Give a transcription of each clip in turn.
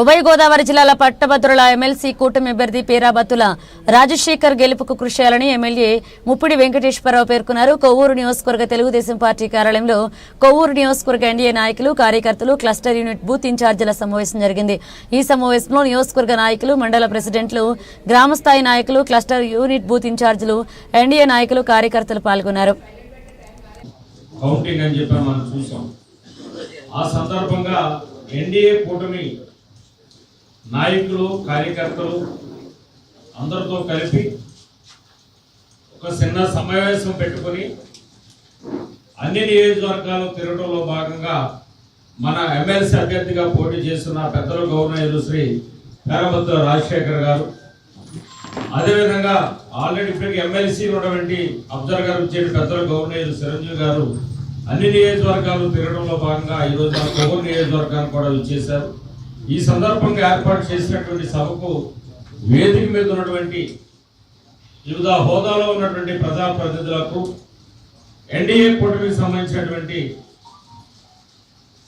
ఉభయ గోదావరి జిల్లాల పట్టభద్రుల ఎమ్మెల్సీ కూటమి అభ్యర్థి పేరాబత్తుల రాజశేఖర్ గెలుపుకు కృషి చేయాలని ఎమ్మెల్యే ముప్పిడి వెంకటేశ్వరరావు పేర్కొన్నారు. కొవ్వూరు నియోజకవర్గ తెలుగుదేశం పార్టీ కార్యాలయంలో కొవ్వూరు నియోజకవర్గ ఎన్డీఏ నాయకులు కార్యకర్తలు క్లస్టర్ యూనిట్ బూత్ ఇన్ఛార్జీల సమావేశం జరిగింది. ఈ సమావేశంలో నియోజకవర్గ నాయకులు మండల ప్రెసిడెంట్లు గ్రామస్థాయి నాయకులు క్లస్టర్ యూనిట్ బూత్ ఇన్ఛార్జీలు ఎన్డీఏ నాయకులు కార్యకర్తలు పాల్గొన్నారు. కౌంటింగ్ అని చెప్పి మనం చూసాం. ఆ సందర్భంగా ఎన్డీఏ కూటమి నాయకులు కార్యకర్తలు అందరితో కలిపి ఒక చిన్న సమావేశం పెట్టుకొని అన్ని నియోజకవర్గాలు తిరగడంలో భాగంగా మన ఎమ్మెల్సీ అభ్యర్థిగా పోటీ చేస్తున్న పెద్దలు గవర్నర్ శ్రీ పేరభద్ర రాజశేఖర్ గారు. అదేవిధంగా ఆల్రెడీ ఇప్పటికీ ఎమ్మెల్సీ ఉన్నటువంటి అబ్జర్వర్ గారు వచ్చే పెద్దల గవర్నర్ చిరంజీవి గారు అన్ని నియోజకవర్గాలు తిరగడంలో భాగంగా ఈ రోజు మన కొవ్వూరు నియోజకవర్గాన్ని కూడా విచ్చేశారు. ఈ సందర్భంగా ఏర్పాటు చేసినటువంటి సభకు వేదిక మీద ఉన్నటువంటి వివిధ హోదాలో ఉన్నటువంటి ప్రజాప్రతినిధులకు ఎన్డీఏ కూటమికి సంబంధించినటువంటి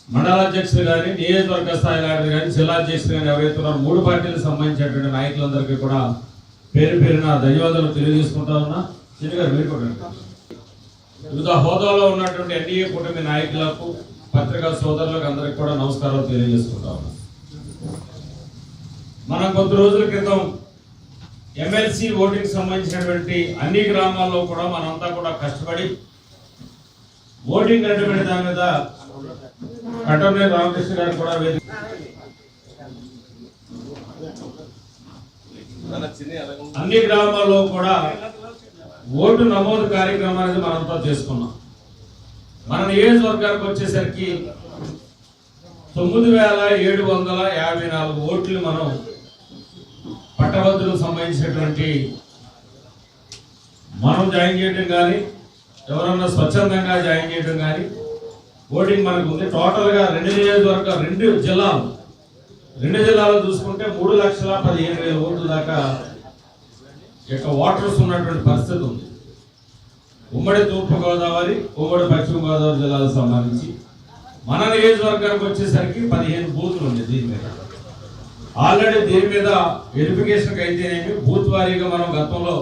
మండలాధ్యక్షులు కానీ నియోజకవర్గ స్థాయి నాయకులు కానీ జిల్లా అధ్యక్షులు కానీ ఎవరైతే ఉన్నారో మూడు పార్టీలకు సంబంధించినటువంటి నాయకులందరికీ కూడా పేరు పేరున ధన్యవాదాలు తెలియజేసుకుంటా ఉన్నా. చిన్న గారు మీరు కూడా వివిధ హోదాలో ఉన్నటువంటి ఎన్డీఏ కూటమి నాయకులకు పత్రికా సోదరులకు అందరికీ కూడా నమస్కారాలు తెలియజేసుకుంటా ఉన్నా. మనం కొద్ది రోజుల క్రితం ఎమ్మెల్సీ ఓటింగ్ సంబంధించినటువంటి అన్ని గ్రామాల్లో కూడా మనంతా కూడా కష్టపడి ఓటింగ్ అనేటువంటి దాని మీద కట్టమనే రామకృష్ణ గారు కూడా వేదిక అన్ని గ్రామాల్లో కూడా ఓటు నమోదు కార్యక్రమం అనేది మనంతా చేసుకున్నాం. మన నియోజకవర్గానికి వచ్చేసరికి తొమ్మిది వేల ఏడు వందల యాభై నాలుగు ఓట్లు మనం పట్టభద్రులకు సంబంధించినటువంటి మనం జాయిన్ చేయడం కానీ ఎవరన్నా స్వచ్ఛందంగా జాయిన్ చేయడం కానీ ఓటింగ్ మనకు ఉంది. టోటల్గా రెండు నియోజకవర్గాలు రెండు జిల్లాలు. రెండు జిల్లాలు చూసుకుంటే మూడు లక్షల పదిహేను వేల ఓట్లు దాకా యొక్క ఓటర్స్ ఉన్నటువంటి పరిస్థితి ఉంది. ఉమ్మడి తూర్పుగోదావరి ఉమ్మడి పశ్చిమ గోదావరి జిల్లాలకు సంబంధించి మన నియోజకవర్గానికి వచ్చేసరికి పదిహేను బూతులు ఉంది దీని మీద. ఆల్రెడీ దీని మీద వెరిఫికేషన్ అయితేనేమి బూత్ వారీగా మనం గతంలో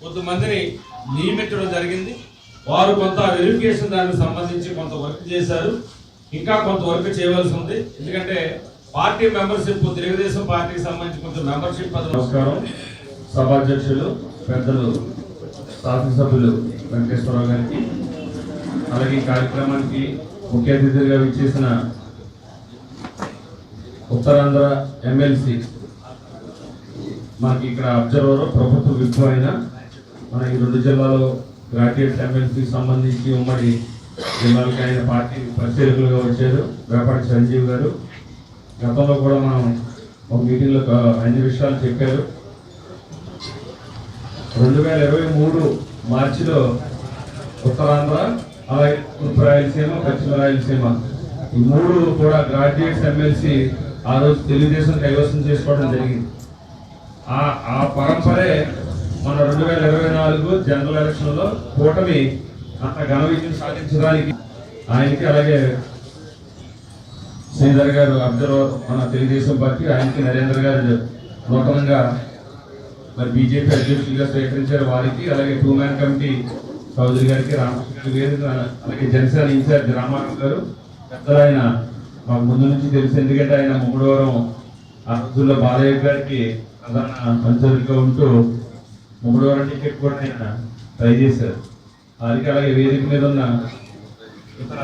కొంతమందిని నియమించడం జరిగింది. వారు కొంత వెరిఫికేషన్ దానికి సంబంధించి కొంత వర్క్ చేశారు. ఇంకా కొంత వర్క్ చేయవలసి ఉంది. ఎందుకంటే పార్టీ మెంబర్షిప్ తెలుగుదేశం పార్టీకి సంబంధించి కొంచెం మెంబర్షిప్ నమస్కారం. సభాధ్యక్షులు పెద్దలు శాసనసభ్యులు వెంకటేశ్వరరావు గారికి అలాగే ఈ కార్యక్రమానికి ముఖ్య అతిథిగా విచ్చేసిన ఉత్తరాంధ్ర ఎమ్మెల్సీ మనకి ఇక్కడ అబ్జర్వర్ ప్రభుత్వ విప్ అయిన మన ఈ రెండు జిల్లాలో గ్రాడ్యుయేట్ ఎమ్మెల్సీకి సంబంధించి ఉమ్మడి జిల్లాలకి ఆయన పార్టీ పరిశీలకులుగా వచ్చారు. వేపాటి చిరంజీవి గారు. గతంలో కూడా మనం ఒక మీటింగ్లో అన్ని విషయాలు చెప్పారు. రెండు వేల ఇరవై మూడు మార్చిలో ఉత్తరాంధ్ర అలాగే తూర్పు రాయలసీమ పశ్చిమ రాయలసీమ ఈ మూడు కూడా గ్రాడ్యుయేట్స్ ఎమ్మెల్సీ ఆ రోజు తెలుగుదేశం కైవసం చేసుకోవడం జరిగింది. ఆ ఆ పరంపరే మన రెండు వేల ఇరవై నాలుగు జనరల్ ఎలక్షన్లో కూటమి అంత ఘన విజయం సాధించడానికి ఆయనకి అలాగే శ్రీధర్ గారు అబ్జర్వర్ మన తెలుగుదేశం పార్టీ ఆయనకి నరేంద్ర గారు నూతనంగా మరి బీజేపీ అధ్యక్షులుగా స్వీకరించారు. వారికి అలాగే టూ మ్యాన్ కమిటీ చౌదరి గారికి రామకృష్ణ గారు అలాగే జనసేన ఇన్ఛార్జ్ రామారావు గారు పెద్దలైన మాకు ముందు నుంచి తెలుసు. ఎందుకంటే ఆయన ముమ్మడివరం ఆ రోజుల్లో బాలయ్య గారికి ప్రధాన మంత్రిగా ఉంటూ ముమ్మడివరం టికెట్ కూడా ఆయన ట్రై చేశారు. వారికి అలాగే వేదిక మీద ఉన్న ఇతర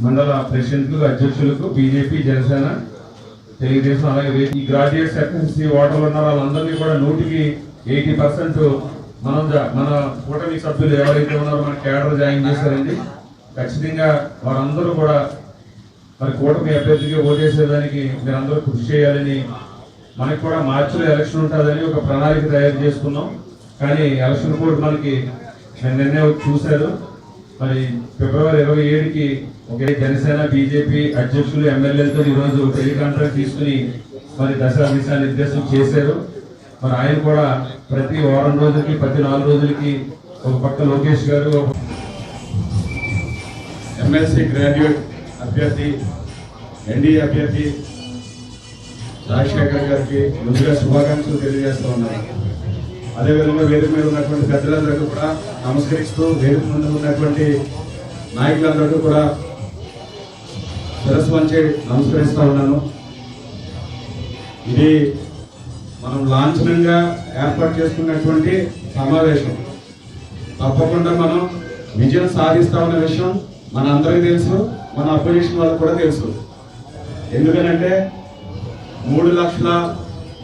మండల ప్రెసిడెంట్లు అధ్యక్షులకు బీజేపీ జనసేన తెలుగుదేశం అలాగే ఈ గ్రాడ్యుయేట్స్ ఎఫ్ఎన్సీ ఓటర్లు ఉన్న వాళ్ళందరినీ కూడా నూటికి ఎయిటీ పర్సెంట్ మనం జా- మన కూటమి సభ్యులు ఎవరైతే ఉన్నారో మన కేడర్ జాయిన్ చేశారండి. ఖచ్చితంగా వారందరూ కూడా మరి కూటమి అభ్యర్థికి ఓటేసేదానికి మీరందరూ కృషి చేయాలని మనకి కూడా మార్చిలో ఎలక్షన్ ఉంటుందని ఒక ప్రణాళిక తయారు చేసుకున్నాం. కానీ ఎలక్షన్ కోడ్ మనకి నిన్నే చూశారు. మరి ఫిబ్రవరి ఇరవై ఏడుకి ఒకే జనసేన బీజేపీ అధ్యక్షులు ఎమ్మెల్యేలతో ఈరోజు టెలికాన్ఫరెన్స్ తీసుకుని మరి దశ దిశా నిర్దేశం చేశారు. మరి ఆయన కూడా ప్రతి వారం రోజులకి ప్రతి నాలుగు రోజులకి ఒక పక్క లోకేష్ గారు ఒక ఎమ్మెల్సీ గ్రాడ్యుయేట్ అభ్యర్థి ఎన్డీఏ అభ్యర్థి రాజశేఖర్ గారికి ముందుగా శుభాకాంక్షలు తెలియజేస్తూ ఉన్నాను. అదేవిధంగా వేదిక మీద ఉన్నటువంటి పెద్దలందరికీ కూడా నమస్కరిస్తూ వేదిక ముందు ఉన్నటువంటి నాయకులందరికీ కూడా శిరస్సు వంచి ఉన్నాను. ఇది మనం లాంఛనంగా ఏర్పాటు చేసుకున్నటువంటి సమావేశం. తప్పకుండా మనం విజయం సాధిస్తామన్న విషయం మనందరికీ తెలుసు. మన అపోజిషన్ వాళ్ళకి కూడా తెలుసు. ఎందుకనంటే మూడు లక్షల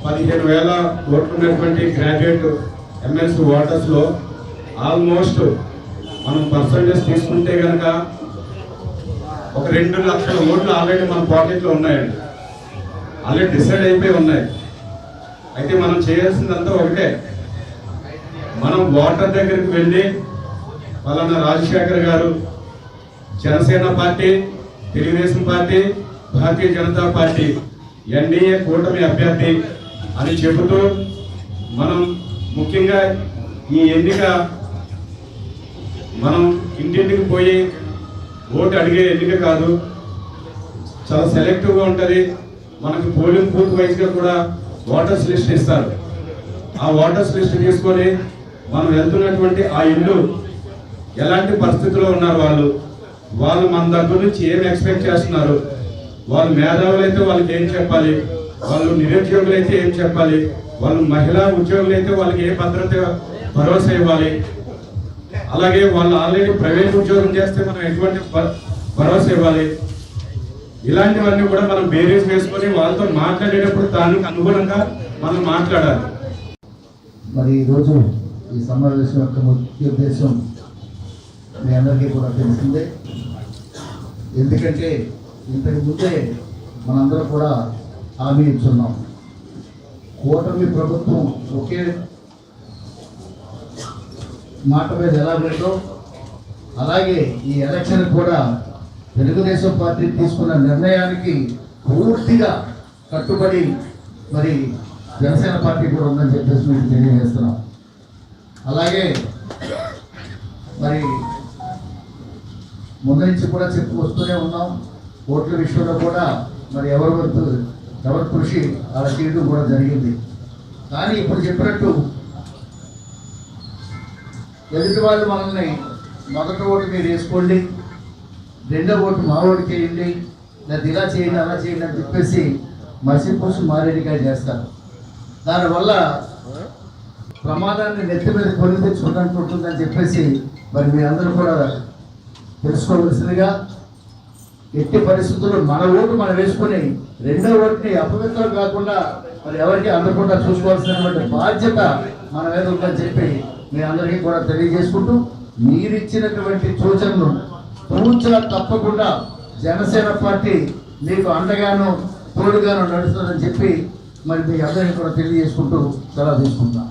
పదిహేను వేల ఓట్లు ఉన్నటువంటి గ్రాడ్యుయేట్ ఎమ్మెల్సీ ఓటర్స్లో ఆల్మోస్ట్ మనం పర్సంటేజ్ తీసుకుంటే కనుక ఒక రెండు లక్షల ఓట్లు ఆల్రెడీ మన పాకెట్లో ఉన్నాయండి. ఆల్రెడీ డిసైడ్ అయిపోయి ఉన్నాయి. అయితే మనం చేయాల్సిందంతా ఒకటే. మనం ఓటర్ దగ్గరికి వెళ్ళి వాళ్ళన్న రాజశేఖర్ గారు Janasena party Telugu Desam party Bharatiya Janata party NDA కూటమి అభ్యర్థి అని చెబుతూ మనం ముఖ్యంగా ఈ ఎన్నిక మనం ఇంటింటికి పోయి ఓటు అడిగే ఎన్నిక కాదు. చాలా సెలెక్టివ్గా ఉంటుంది. మనకి పోలింగ్ బూత్ వైజ్గా కూడా ఓటర్స్ లిస్ట్ ఇస్తారు. ఆ ఓటర్స్ లిస్ట్ తీసుకొని మనం వెళ్తున్నటువంటి ఆ ఇల్లు ఎలాంటి పరిస్థితిలో ఉన్నారు వాళ్ళు? వాళ్ళు మన దగ్గర నుంచి ఏం ఎక్స్పెక్ట్ చేస్తున్నారు? వాళ్ళు మేధావులు అయితే వాళ్ళకి ఏం చెప్పాలి? వాళ్ళు నిరుద్యోగులు అయితే ఏం చెప్పాలి? వాళ్ళు మహిళా ఉద్యోగులు అయితే వాళ్ళకి ఏ భద్రత భరోసా ఇవ్వాలి? అలాగే వాళ్ళు ఆల్రెడీ ప్రైవేట్ ఉద్యోగం చేస్తే మనం ఎటువంటి భరోసా ఇవ్వాలి? ఇలాంటివన్నీ కూడా మనం బేరీస్ వేసుకొని వాళ్ళతో మాట్లాడేటప్పుడు దానికి అనుగుణంగా మనం మాట్లాడాలి. మరి ఈరోజు ఈ సమావేశం యొక్క ముఖ్య ఉద్దేశం మీ అందరికీ కూడా తెలిసిందే. ఎందుకంటే ఇంతకు ముందే మనందరం కూడా హామీ ఇచ్చున్నాం. కూటమి ప్రభుత్వం ఒకే మాట మీద ఎలా ఉందో అలాగే ఈ ఎలక్షన్ కూడా తెలుగుదేశం పార్టీ తీసుకున్న నిర్ణయానికి పూర్తిగా కట్టుబడి మరి జనసేన పార్టీ కూడా ఉందని చెప్పేసి మేము తెలియజేస్తున్నాం. అలాగే మరి ముందు నుంచి కూడా చెప్పు వస్తూనే ఉన్నాం. ఓట్ల విషయంలో కూడా మరి ఎవరి వంతు ఎవరి కృషి అలా చేయడం కూడా జరిగింది. కానీ ఇప్పుడు చెప్పినట్టు ఎదుటి వాళ్ళు మనల్ని మొదటి ఓటు మీరు వేసుకోండి రెండో ఓటు మా ఓటుకి వేయండి లేదా ఇలా చేయండి అలా చేయండి అని చెప్పేసి మసిపూసి మారేడిగా చేస్తారు. దానివల్ల ప్రమాదాన్ని నెత్తి మీద కొని తెచ్చుకున్నట్టు ఉంటుందని చెప్పేసి మరి మీరందరూ కూడా తెలుసుకోవలసిందిగా ఎట్టి పరిస్థితుల్లో మన ఓటు మనం వేసుకొని రెండో ఓటుని అపవిత్రం కాకుండా మరి ఎవరికి అందకుండా చూసుకోవాల్సినటువంటి బాధ్యత మన మీద ఉందని చెప్పి మీ అందరికీ కూడా తెలియజేసుకుంటూ మీరిచ్చినటువంటి సూచనలు పూర్తిగా తప్పకుండా జనసేన పార్టీ మీకు అండగాను తోడుగాను నడుస్తుందని చెప్పి మరి మీ అందరికీ కూడా తెలియజేసుకుంటూ సెలవు తీసుకుంటున్నాను.